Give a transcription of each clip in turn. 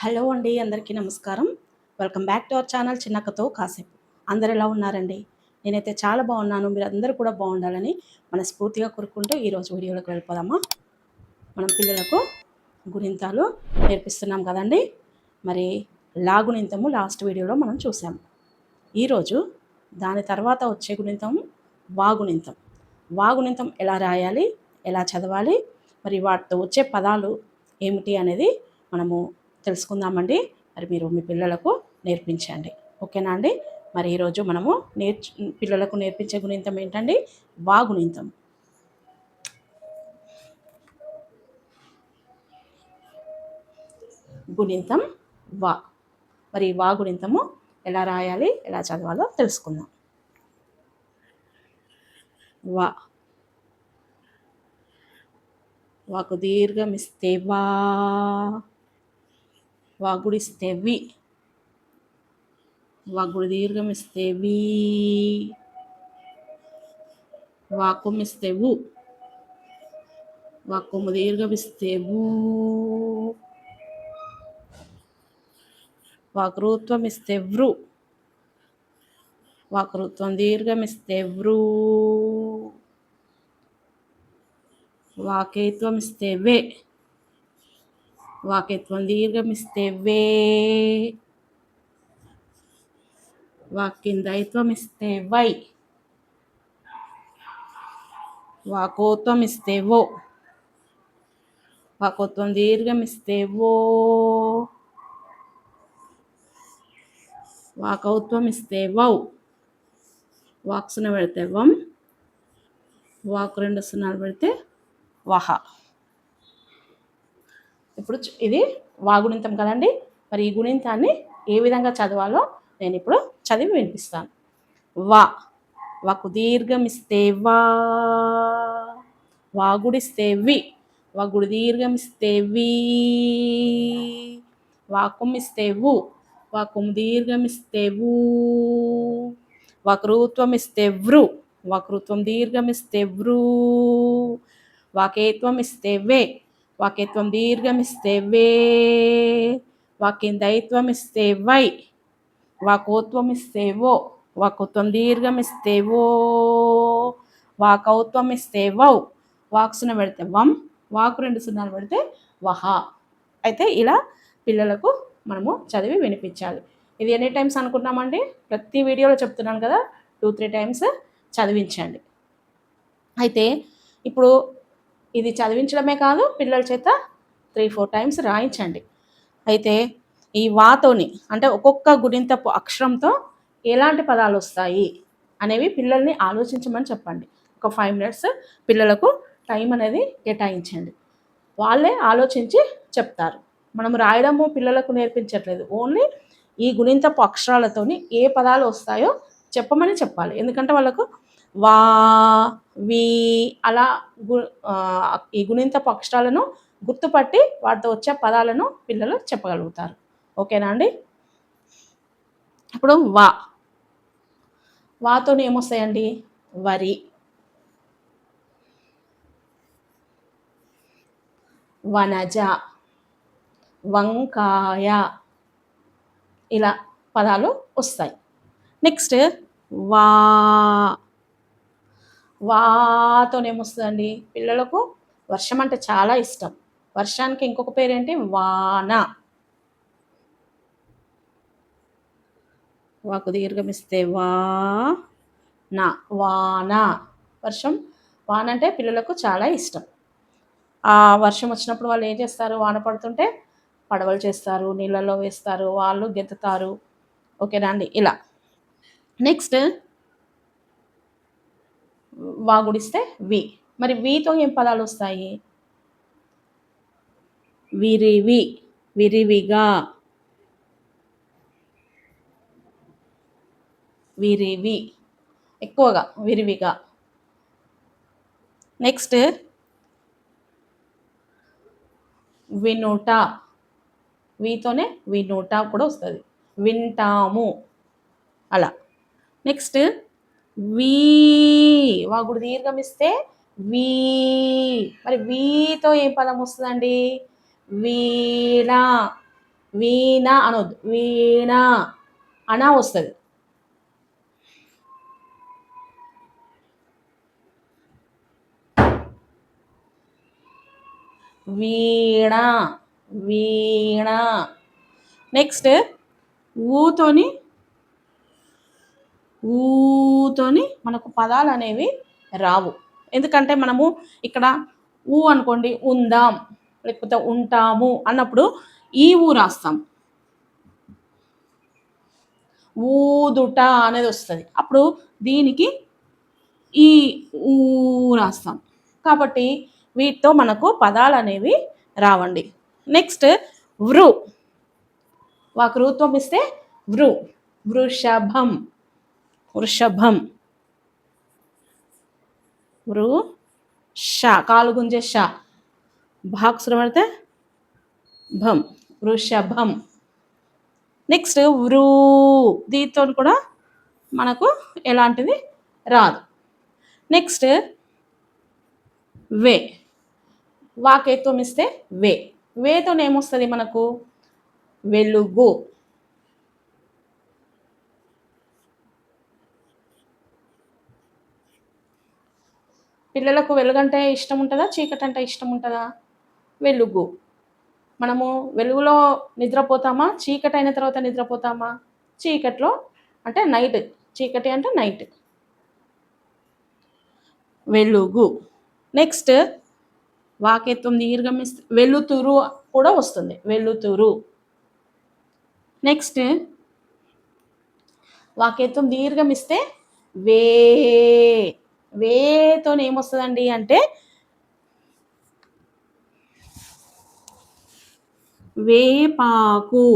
Hello అండి అందరికీ నమస్కారం. Welcome back to our channel చిన్నక్కతో కాసేపు. అందరు ఎలా ఉన్నారండి? నేనైతే చాలా బాగున్నాను. మీరు అందరూ కూడా బాగుండాలని మనస్ఫూర్తిగా కోరుకుంటూ ఈరోజు వీడియోలోకి వెళ్ళిపోదామా? మనం పిల్లలకు గుణింతాలు నేర్పిస్తున్నాం కదండి? మరి లాగునింతము లాస్ట్ వీడియోలో మనం చూసాము ఈరోజు దాని తర్వాత వచ్చే గుణింతం వాగునింతం వాగునింతం ఎలా రాయాలి? ఎలా చదవాలి? మరి వాటితో వచ్చే పదాలు ఏమిటి అనేది మనము తెలుసుకుందామండి. మరి మీరు మీ పిల్లలకు నేర్పించండి. ఓకేనా అండి? మరి ఈరోజు మనము నేర్చు పిల్లలకు నేర్పించే గుణింతం ఏంటండి? వాగుణింతం గుణింతం. వా. మరి వా గుణింతము ఎలా రాయాలి ఎలా చదవాలో తెలుసుకుందాం. వా. వాకు దీర్ఘమిస్తే వా. వాగుడిస్తే వి వాగుడు దీర్ఘమిస్తే వి వాకుమిస్తే వు వాకుము దీర్ఘమిస్తే వు వాకృత్వం ఇస్తే వృ వాకృత్వం దీర్ఘమిస్తే వృ వాకేత్వం ఇస్తే వే వాక్యత్వం దీర్ఘమిస్తే వే వాక్యం దైత్వం ఇస్తే వై వాకోత్వం ఇస్తే ఓ వాకోత్వం దీర్ఘమిస్తే ఓ వాకౌత్వం ఇస్తే వౌ వాక్సున పెడితే వం వాక్ రెండు సున్నాలు పెడితే వహ. ఇప్పుడు ఇది వాగుణింతం కదండి. మరి ఈ గుణింతాన్ని ఏ విధంగా చదవాలో నేను ఇప్పుడు చదివి వినిపిస్తాను. వా వాకు దీర్ఘమిస్తే వా వాగుడిస్తే వి వాగుడు దీర్ఘమిస్తే వి వాకుమిస్తే వు వాకుం దీర్ఘమిస్తే వు వక్రూత్వం ఇస్తే వృ వక్రూత్వం దీర్ఘమిస్తే వృ వాకేత్వం ఇస్తే వే వాక్యత్వం దీర్ఘమిస్తే వే వాక్యం దైత్వం ఇస్తే వై వాకోత్వం ఇస్తే ఓ వాకోత్వం దీర్ఘమిస్తే ఓ వాకౌత్వం ఇస్తే వౌ వాక్సున పెడితే వం వాకు రెండు సున్నాలు పెడితే వహ. అయితే ఇలా పిల్లలకు మనము చదివి వినిపించాలి. ఇది ఎన్ని టైమ్స్ అనుకున్నామండి ప్రతి వీడియోలో చెప్తున్నాను కదా టూ త్రీ టైమ్స్ చదివించండి. అయితే ఇప్పుడు ఇది చదివించడమే కాదు పిల్లల చేత త్రీ ఫోర్ టైమ్స్ రాయించండి. అయితే ఈ వాతోని అంటే ఒక్కొక్క గుణింతపు అక్షరంతో ఎలాంటి పదాలు వస్తాయి అనేవి పిల్లల్ని ఆలోచించమని చెప్పండి. ఒక ఫైవ్ మినిట్స్ పిల్లలకు టైం అనేది కేటాయించండి. వాళ్ళే ఆలోచించి చెప్తారు. మనం రాయడము పిల్లలకు నేర్పించట్లేదు. ఓన్లీ ఈ గుణింతపు అక్షరాలతోని ఏ పదాలు వస్తాయో చెప్పమని చెప్పాలి. ఎందుకంటే వాళ్ళకు వా వి అలా గు ఈ గుణింతపు అక్షరాలను గుర్తుపట్టి వాటితో వచ్చే పదాలను పిల్లలు చెప్పగలుగుతారు. ఓకేనా అండి? ఇప్పుడు వా. వాతో ఏమొస్తాయండి? వరి. వనజ. వంకాయ. ఇలా పదాలు వస్తాయి. నెక్స్ట్ వా. వాతోనేమొస్తుందండి పిల్లలకు వర్షం అంటే చాలా ఇష్టం. వర్షానికి ఇంకొక పేరేంటి? వాన. వాకు దీర్ఘమిస్తే వా నా వాన. వర్షం వాన అంటే పిల్లలకు చాలా ఇష్టం. ఆ వర్షం వచ్చినప్పుడు వాళ్ళు ఏం చేస్తారు? వాన పడుతుంటే పడవలు చేస్తారు నీళ్ళల్లో వేస్తారు వాళ్ళు గెంతుతారు. ఓకేనా అండి? ఇలా. నెక్స్ట్ వాగుడిస్తే వి. మరి వీతో ఏం పదాలు వస్తాయి? విరివి విరివిగా విరివి ఎక్కువగా విరివిగా నెక్స్ట్ వినుట. వీతోనే వినుట కూడా వస్తుంది. వింటాము. అలా. నెక్స్ట్ వీ. వాగుడు దీర్ఘం ఇస్తే వీ. మరి వీతో ఏ పదం వస్తుందండి? వీణ. వీణ అనొద్దు. వీణ. అనా వస్తుంది. వీణ. వీణ. నెక్స్ట్ ఊతోని ఊతోని మనకు పదాలు అనేవి రావు. ఎందుకంటే మనము ఇక్కడ ఊ అనుకోండి ఉందాం లేకపోతే ఉంటాము అన్నప్పుడు ఈ ఊ రాస్తాం. ఊదుట అనేది వస్తుంది. అప్పుడు దీనికి ఈ ఊ రాస్తాం. కాబట్టి వీటితో మనకు పదాలు అనేవి రావండి. నెక్స్ట్ వృ. వాకు రూత్వం ఇస్తే వృ. వృషభం. వృషభం. వృ ష కాలు గుంజే ష. భాక్సురం పడితే భం వృషభం. నెక్స్ట్ వృ దీంతో కూడా మనకు ఎలాంటిది రాదు. నెక్స్ట్ వే వాకేత్వం ఇస్తే వే. వేతో ఏమొస్తుంది మనకు? వెలుగు. పిల్లలకు వెలుగంటే ఇష్టం ఉంటుందా చీకటి అంటే ఇష్టం ఉంటుందా వెలుగు. మనము వెలుగులో నిద్రపోతామా? చీకటి అయిన తర్వాత నిద్రపోతామా? చీకట్లో అంటే నైట్ చీకటి అంటే నైట్ వెలుగు. నెక్స్ట్ వాకేత్వం దీర్ఘమిస్తే వెలుతురు కూడా వస్తుంది. వెలుతురు. నెక్స్ట్ వాకేత్వం దీర్ఘమిస్తే వే. వేతో ఏమొస్తుందండి అంటే వేపాకు.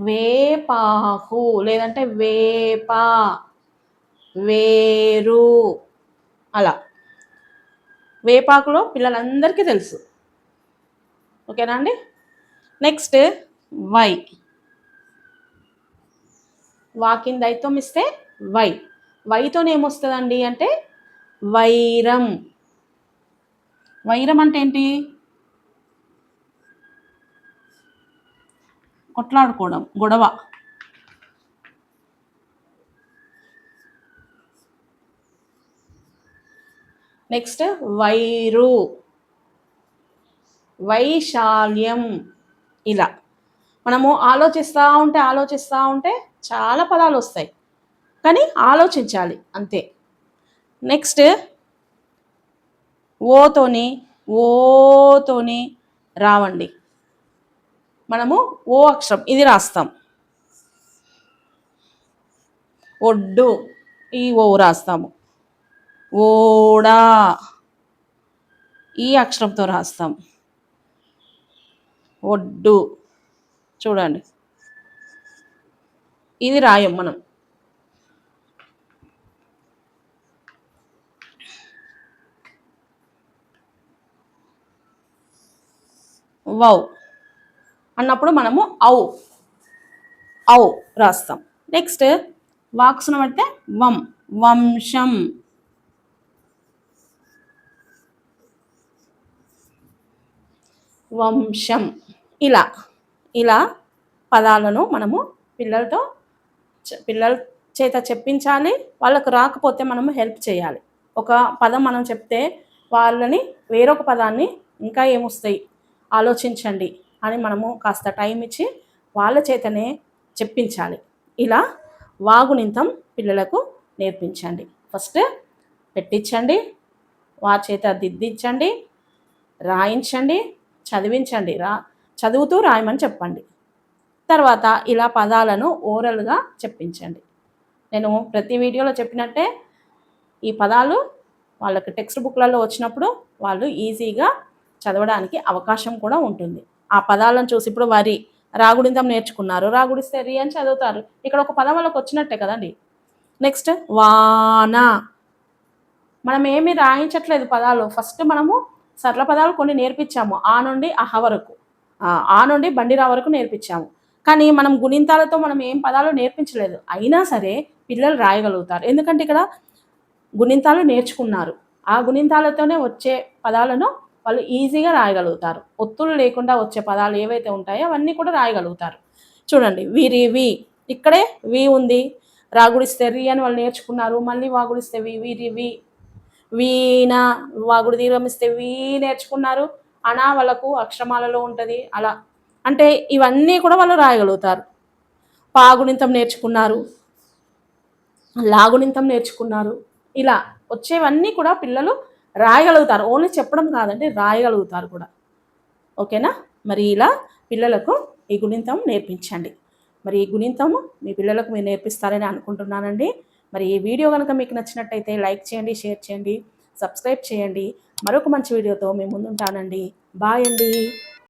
వేపాకు లేదంటే వేప వేరు అలా. వేపాకులో పిల్లలందరికీ తెలుసు. ఓకేనా అండి? Next why. వాకింగ్ దైత్వం ఇస్తే వై. వైతోనేమొస్తుందండి అంటే వైరం. వైరం అంటే ఏంటి? కొట్లాడుకోవడం గొడవ. నెక్స్ట్ వైరు. వైశాల్యం. ఇలా. మనము ఆలోచిస్తూ ఉంటే ఆలోచిస్తూ ఉంటే చాలా పదాలు వస్తాయి. కానీ ఆలోచించాలి అంతే. నెక్స్ట్ ఓతోని ఓతోని రావండి. మనము ఓ అక్షరం ఇది రాస్తాం. ఒడ్డు ఈ ఓ రాస్తాము. ఓడా ఈ అక్షరంతో రాస్తాం. ఒడ్డు చూడండి. ఇది రాయం మనం. వౌ. అన్నప్పుడు మనము ఔ. ఔ రాస్తాం. నెక్స్ట్ వాక్స్ను పడితే వం వంశం. వంశం. ఇలా. ఇలా పదాలను మనము పిల్లలతో పిల్లల చేత చెప్పించాలి వాళ్ళకు రాకపోతే మనము హెల్ప్ చేయాలి. ఒక పదం మనం చెప్తే వాళ్ళని వేరొక పదాన్ని ఇంకా ఏమొస్తాయి? ఆలోచించండి అని మనము కాస్త టైం ఇచ్చి వాళ్ళ చేతనే చెప్పించాలి. ఇలా వాగునింతం పిల్లలకు నేర్పించండి. ఫస్ట్ పెట్టించండి వారి చేత దిద్దించండి రాయించండి చదివించండి. రా చదువుతూ రాయమని చెప్పండి. తర్వాత ఇలా పదాలను ఓరల్గా చెప్పించండి. నేను ప్రతి వీడియోలో చెప్పినట్టే ఈ పదాలు వాళ్ళకి టెక్స్ట్ బుక్లలో వచ్చినప్పుడు వాళ్ళు ఈజీగా చదవడానికి అవకాశం కూడా ఉంటుంది. ఆ పదాలను చూసి ఇప్పుడు వరి రాగుడింతం నేర్చుకున్నారు. రాగుడిస్తే రి అని చదువుతారు. ఇక్కడ ఒక పదం వాళ్ళకి వచ్చినట్టే కదండి. నెక్స్ట్ వాన. మనం ఏమి రాయించట్లేదు పదాలు. ఫస్ట్ మనము సరళ పదాలు కొన్ని నేర్పించాము. ఆ నుండి అహ వరకు. ఆ నుండి బండిరా వరకు నేర్పించాము. కానీ మనం గుణింతాలతో మనం ఏం పదాలు నేర్పించలేదు. అయినా సరే పిల్లలు రాయగలుగుతారు. ఎందుకంటే ఇక్కడ గుణింతాలు నేర్చుకున్నారు. ఆ గుణింతాలతోనే వచ్చే పదాలను వాళ్ళు ఈజీగా రాయగలుగుతారు. ఒత్తులు లేకుండా వచ్చే పదాలు ఏవైతే ఉంటాయో అవన్నీ కూడా రాయగలుగుతారు. చూడండి వీరి వి ఇక్కడే వి ఉంది. రాగుడిస్తే రి అని వాళ్ళు నేర్చుకున్నారు. మళ్ళీ వాగుడిస్తే వి వీరి వి. వీణ వాగుడు దీర్ఘమిస్తే వీ నేర్చుకున్నారు. అనా వాళ్ళకు అక్షరమాలలో ఉంటుంది. అలా. అంటే ఇవన్నీ కూడా వాళ్ళు రాయగలుగుతారు. పాగుణితం నేర్చుకున్నారు. లాగుణింతం నేర్చుకున్నారు. ఇలా వచ్చేవన్నీ కూడా పిల్లలు రాయగలుగుతారు. ఓన్లీ చెప్పడం కాదంటే రాయగలుగుతారు కూడా. ఓకేనా? మరి ఇలా పిల్లలకు ఈ గుణింతం నేర్పించండి. మరి ఈ గుణితం మీ పిల్లలకు మీరు నేర్పిస్తారని అనుకుంటున్నానండి. మరి ఈ వీడియో కనుక మీకు నచ్చినట్టయితే లైక్ చేయండి షేర్ చేయండి సబ్స్క్రైబ్ చేయండి. మరొక మంచి వీడియోతో మేము ముందుంటానండి. బాయ్ అండి.